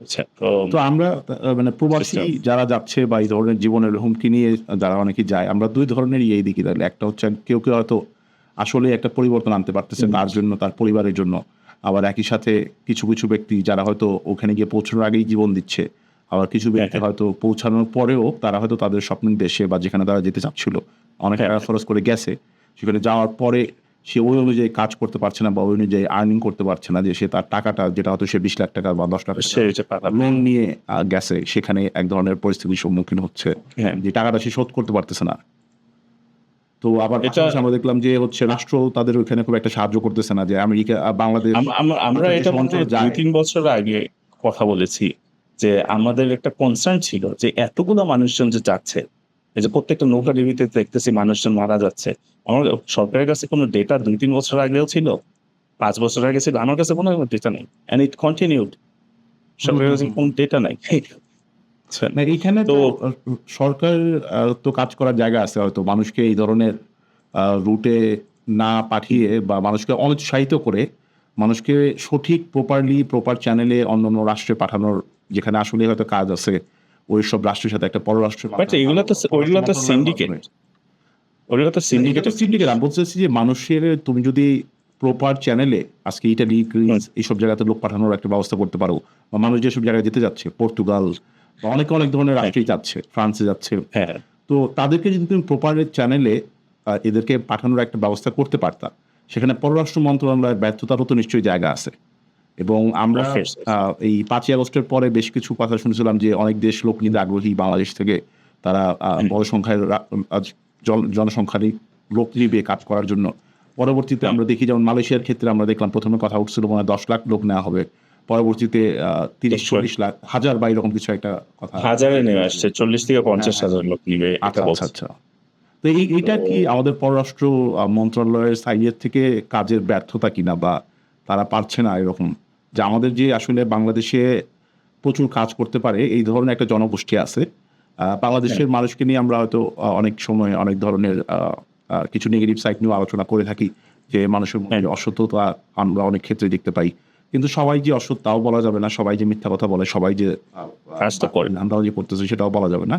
আচ্ছা তো আমরা মানে প্রবাসী যারা যাচ্ছে বা এই ধরনের জীবনের হুমকি নিয়ে যারা অনেকে যায় আমরা দুই ধরনের ইয়ে দেখি তাহলে একটা হচ্ছে কেউ কেউ হয়তো আসলে একটা পরিবর্তন আনতে পারতেছে তার জন্য তার পরিবারের জন্য। আবার একই সাথে কিছু কিছু ব্যক্তি যারা হয়তো ওখানে গিয়ে পৌঁছানোর আগেই জীবন দিচ্ছে আবার কিছু ব্যক্তি হ্যাঁ। হয়তো পৌঁছানোর পরেও তারা হয়তো তাদের স্বপ্নের দেশে বা যেখানে তারা যেতে চাচ্ছিল অনেক হ্যাঁ। টাকা খরচ করে গেছে। সেখানে যাওয়ার পরে সে ওই অনুযায়ী কাজ করতে পারছে না বা ওই অনুযায়ী আর্নিং করতে পারছে না যে সে তার টাকাটা যেটা হয়তো সে বিশ লাখ টাকা বা দশ লাখ লোন নিয়ে গেছে সেখানে এক ধরনের পরিস্থিতির সম্মুখীন হচ্ছে। হ্যাঁ। যে টাকাটা সে শোধ করতে পারতেছে না। তো আবার আমরা দেখলাম যে হচ্ছে রাষ্ট্র তাদের ওইখানে খুব একটা সাহায্য করতেছে না। যে আমেরিকা বাংলাদেশ আম- আম- আমরা এটা। দুই তিন বছর আগে কথা বলেছি যে আমাদের একটা কনসার্ন ছিল যে এতগুলো মানুষজন যে যাচ্ছে এই যে প্রত্যেকটা নৌকা ডিবিতে দেখতেছি মানুষজন মারা যাচ্ছে। আমার সরকারের কাছে কোনো ডেটা দুই তিন বছর আগেও ছিল পাঁচ বছর আগে ছিল আমার কাছে কোনো ডেটা নেই। অ্যান্ড ইট কন্টিনিউড সরকারের কাছে কোনো ডেটা নাই। না এইখানে তো সরকার তো কাজ করার জায়গা আছে হয়তো। মানুষকে এই ধরনের রুটে না পাঠিয়ে বা মানুষকে অনুৎসাহিত করে মানুষকে সঠিক প্রপারলি প্রপার চ্যানেলে অন্য অন্য রাষ্ট্রে পাঠানোর যেখানে আসলে হয়তো কাজ আছে ওই সব রাষ্ট্রের সাথে একটা পররাষ্ট্র But এগুলো তো ওইগুলো তো সিন্ডিকেট ওইগুলো তো সিন্ডিকেট সিন্ডিকেট সিন্ডিকেট আমি বলতেছি যে মানুষের তুমি যদি প্রপার চ্যানেলে আজকে ইটালি গ্রিস এইসব জায়গাতে লোক পাঠানোর একটা ব্যবস্থা করতে পারো বা মানুষ যেসব জায়গায় যেতে যাচ্ছে পর্তুগাল বা অনেক অনেক ধরনের রাষ্ট্রেই যাচ্ছে ফ্রান্সে যাচ্ছে। হ্যাঁ। তো তাদেরকে যদি তুমি প্রপার চ্যানেলে এদেরকে পাঠানোর একটা ব্যবস্থা করতে পারতা সেখানে পররাষ্ট্র মন্ত্রণালয়ের ব্যর্থতারও তো নিশ্চয়ই জায়গা আছে। এবং আমরা আহ, এই পাঁচই আগস্টের পরে বেশ কিছু কথা শুনেছিলাম যে অনেক দেশ লোক নিতে আগ্রহী বাংলাদেশ থেকে তারা বড় সংখ্যায় জনসংখ্যার লোক নিবে কাজ করার জন্য। পরবর্তীতে আমরা দেখি যেমন মালয়েশিয়ার ক্ষেত্রে আমরা দেখলাম প্রথমে কথা উঠছিল মনে হয় দশ লাখ লোক নেওয়া হবে। পরবর্তীতে তিরিশ চল্লিশ লাখ হাজার বা এরকম কিছু একটা কথা হাজারে নেমে আসছে চল্লিশ থেকে পঞ্চাশ হাজার লোক নিবে আচ্ছা আচ্ছা আচ্ছা। তো এই এটা কি আমাদের পররাষ্ট্র মন্ত্রণালয়ের সাইডের থেকে কাজের ব্যর্থতা কিনা বা তারা পারছে না এরকম? যে আমাদের যে আসলে বাংলাদেশে প্রচুর কাজ করতে পারে এই ধরনের একটা জনগোষ্ঠী আছে। বাংলাদেশের মানুষকে নিয়ে আমরা হয়তো অনেক সময় অনেক ধরনের কিছু নেগেটিভ সাইড নিয়েও আলোচনা করে থাকি যে মানুষের মধ্যে অসত্যতা আমরা অনেক ক্ষেত্রে দেখতে পাই। কিন্তু সবাই যে অসৎ তাও বলা যাবে না সবাই যে মিথ্যা কথা বলে সবাই যে করে। আমরাও যে করতেছি সেটাও বলা যাবে না।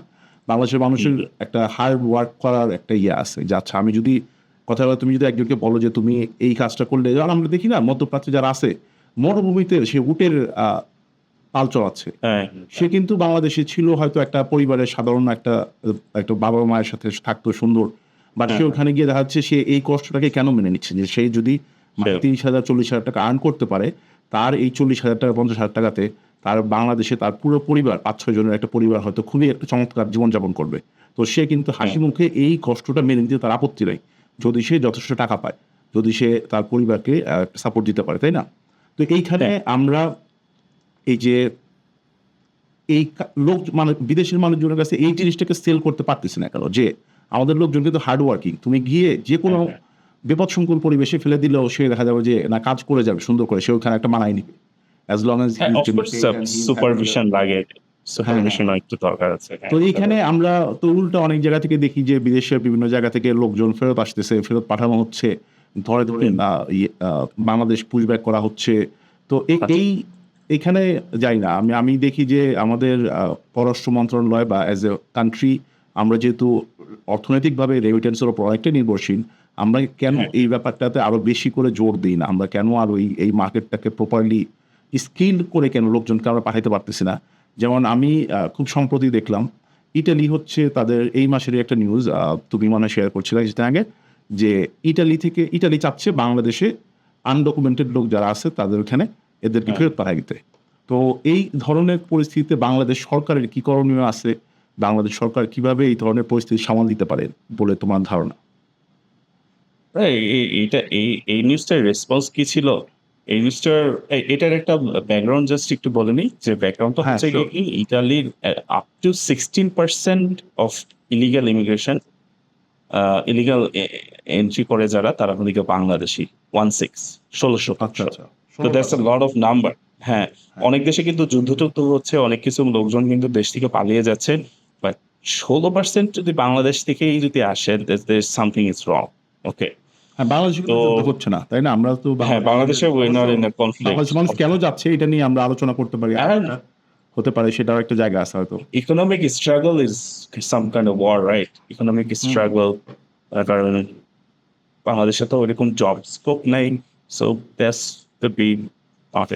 বাংলাদেশের মানুষের একটা হার্ড ওয়ার্ক করার একটা ইয়ে আছে যে আচ্ছা আমি যদি কথা বলে তুমি যদি একজনকে বলো যে তুমি এই কাজটা করলে আমরা দেখি না মধ্যপ্রাচ্যে যারা আছে মরুভূমিতে সে উটের পাল চড়াচ্ছে। হ্যাঁ। সে কিন্তু বাংলাদেশে ছিল হয়তো একটা পরিবারের সাধারণ একটা একটা বাবা মায়ের সাথে থাকতো সুন্দর বাট সে ওখানে গিয়ে দেখা যাচ্ছে সে এই কষ্টটাকে কেন মেনে নিচ্ছে? যে সে যদি হ্যাঁ। তিরিশ হাজার চল্লিশ হাজার টাকা আর্ন করতে পারে তার এই চল্লিশ হাজার টাকা পঞ্চাশ হাজার টাকাতে তার বাংলাদেশে তার পুরো পরিবার পাঁচ ছয় জনের একটা পরিবার হয়তো খুবই একটা চমৎকার জীবনযাপন করবে। তো সে কিন্তু হাসি মুখে এই কষ্টটা মেনে নিতে তার আপত্তি নেই। যদি সে যথেষ্ট টাকা পায় যদি সে তার পরিবারকে সাপোর্ট দিতে পারে তাই না? তো এইখানে আমরা এই যে এই লোক মানে বিদেশের মানুষজনের কাছে এই জিনিসটাকে সেল করতে পারতেছে না কেন? যে আমাদের লোকজন কিন্তু হার্ড ওয়ার্কিং তুমি গিয়ে যে কোনো হ্যাঁ, বিপদ সংকুল পরিবেশে ফেলে দিলেও সে দেখা যাবে যে না কাজ করে যাবে সুন্দর করে। সে ওখানে একটা মানায় নিবে। অ্যাজ লং হ্যাঁ সুপারভিশন লাগে। তো এইখানে আমরা তো উল্টা অনেক জায়গা থেকে দেখি যে বিদেশের বিভিন্ন জায়গা থেকে লোকজন ফেরত আসতেছে ফেরত পাঠানো হচ্ছে। ধরে ধরে ইয়ে, বাংলাদেশ পুশব্যাক করা হচ্ছে। তো এই- আচ্ছা। এখানে যাই না আমি আমি দেখি যে আমাদের পররাষ্ট্র মন্ত্রণালয় বা অ্যাজ এ কান্ট্রি আমরা যেহেতু অর্থনৈতিকভাবে রেমিটেন্সের উপর অনেকটা নির্ভরশীল আমরা কেন হ্যাঁ। এই ব্যাপারটাতে আরও বেশি করে জোর দিই না? আমরা কেন আরও এই এই মার্কেটটাকে প্রপারলি স্কিল করে কেন লোকজনকে আমরা পাঠাইতে পারতেছি না? যেমন আমি খুব সম্প্রতি দেখলাম ইটালি হচ্ছে তাদের এই মাসেরই একটা নিউজ তুমি মনে শেয়ার করছিলে কিছুদিন আগে। যে ইটালি থেকে ইটালি চাচ্ছে বাংলাদেশে আনডকুমেন্টেড লোক যারা আছে তাদের ওখানে এদেরকে ফেরত পাঠাই দিতে। তো এই ধরনের পরিস্থিতিতে বাংলাদেশ সরকারের কি করণীয় আছে? বাংলাদেশ সরকার কীভাবে এই ধরনের পরিস্থিতি সামাল দিতে পারে বলে তোমার ধারণা? এই- এই- এইটা এই এই নিউজটার রেসপন্স কি ছিল? এই নিউজটার এটার একটা ব্যাকগ্রাউন্ড জাস্ট একটু বলে নিই যে ব্যাকগ্রাউন্ড তো হ্যাঁ, হচ্ছে ইটালির up to sixteen percent of illegal immigration illegal entry করে যারা তারা হচ্ছে বাংলাদেশি। ওয়ান সিক্স ষোলোশো তো that's a lot of number হ্যাঁ অনেক দেশে কিন্তু যুদ্ধ টুদ্ধ হচ্ছে অনেক কিছু লোকজন কিন্তু দেশ থেকে পালিয়ে যাচ্ছে বাট ষোলো পার্সেন্ট যদি বাংলাদেশ থেকেই যদি আসে সামথিং ইজ রং ওকে বাংলাদেশে হচ্ছে না তাই না? আমরা তো হ্যাঁ বাংলাদেশে ইন মানুষ কেন যাচ্ছে এটা নিয়ে আমরা আলোচনা করতে পারি। হতে পারে সেটাও একটা জায়গা আছে হয়তো। Economic struggle is some kind of war right economic uh, কারণ বাংলাদেশে তো ওরকম জব স্কোপ নাই so that's the big part